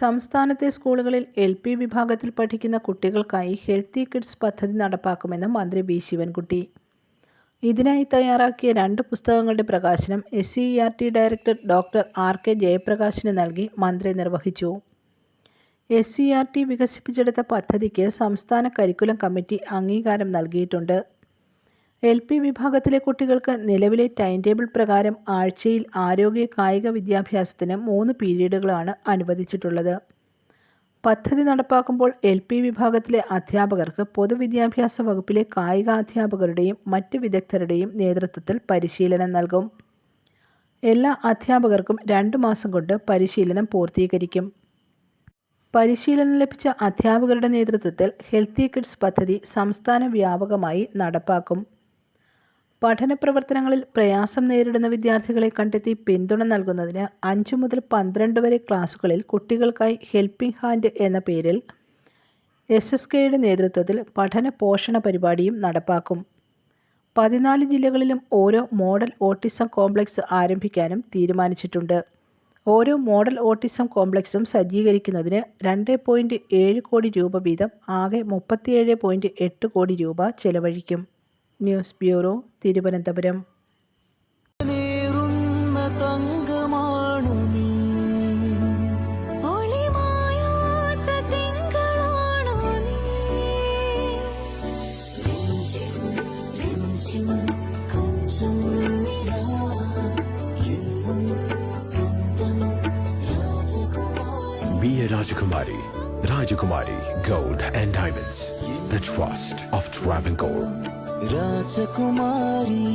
സംസ്ഥാനത്തെ സ്കൂളുകളിൽ L P വിഭാഗത്തിൽ പഠിക്കുന്ന കുട്ടികൾക്കായി ഹെൽത്തി കിഡ്സ് പദ്ധതി നടപ്പാക്കുമെന്ന് മന്ത്രി ബി ശിവൻകുട്ടി. ഇതിനായി തയ്യാറാക്കിയ രണ്ട് പുസ്തകങ്ങളുടെ പ്രകാശനം S C R T director doctor R K ജയപ്രകാശിന് നൽകി മന്ത്രി നിർവഹിച്ചു. എസ് സി ആർ ടി വികസിപ്പിച്ചെടുത്ത പദ്ധതിക്ക് സംസ്ഥാന കരിക്കുലം കമ്മിറ്റി അംഗീകാരം നൽകിയിട്ടുണ്ട്. എൽ പി വിഭാഗത്തിലെ കുട്ടികൾക്ക് നിലവിലെ ടൈം ടേബിൾ പ്രകാരം ആഴ്ചയിൽ ആരോഗ്യ കായിക വിദ്യാഭ്യാസത്തിന് മൂന്ന് പീരീഡുകളാണ് അനുവദിച്ചിട്ടുള്ളത്. പദ്ധതി നടപ്പാക്കുമ്പോൾ എൽ പി വിഭാഗത്തിലെ അധ്യാപകർക്ക് പൊതുവിദ്യാഭ്യാസ വകുപ്പിലെ കായികാധ്യാപകരുടെയും മറ്റ് വിദഗ്ധരുടെയും നേതൃത്വത്തിൽ പരിശീലനം നൽകും. എല്ലാ അധ്യാപകർക്കും രണ്ട് മാസം കൊണ്ട് പരിശീലനം പൂർത്തീകരിക്കും. പരിശീലനം ലഭിച്ച അധ്യാപകരുടെ നേതൃത്വത്തിൽ ഹെൽത്തി കിഡ്സ് പദ്ധതി സംസ്ഥാന വ്യാപകമായി നടപ്പാക്കും. പഠന പ്രവർത്തനങ്ങളിൽ പ്രയാസം നേരിടുന്ന വിദ്യാർത്ഥികളെ കണ്ടെത്തി പിന്തുണ നൽകുന്നതിന് അഞ്ച് മുതൽ പന്ത്രണ്ട് വരെ ക്ലാസുകളിൽ കുട്ടികൾക്കായി ഹെൽപ്പിംഗ് ഹാൻഡ് എന്ന പേരിൽ എസ് എസ് കെയുടെ നേതൃത്വത്തിൽ പഠന പോഷണ പരിപാടിയും നടപ്പാക്കും. പതിനാല് ജില്ലകളിലും ഓരോ മോഡൽ ഓട്ടിസം കോംപ്ലക്സ് ആരംഭിക്കാനും തീരുമാനിച്ചിട്ടുണ്ട്. ഓരോ മോഡൽ ഓട്ടിസം കോംപ്ലക്സും സജ്ജീകരിക്കുന്നതിന് രണ്ട് പോയിന്റ് ഏഴ് കോടി രൂപ വീതം ആകെ മുപ്പത്തിയേഴ് പോയിന്റ് എട്ട് കോടി രൂപ ചെലവഴിക്കും. ന്യൂസ് ബ്യൂറോ തിരുവനന്തപുരം നേറുന്ന തങ്കമാണു നീ ഒളിമായാത്ത തിങ്കളാണോ നീ കൊഞ്ചം നിലാ എന്നും സ്വന്തം രാജകുമാരി Rajakumari. Rajakumari Gold and Diamonds. The trust of Travancore. രാജകുമാരി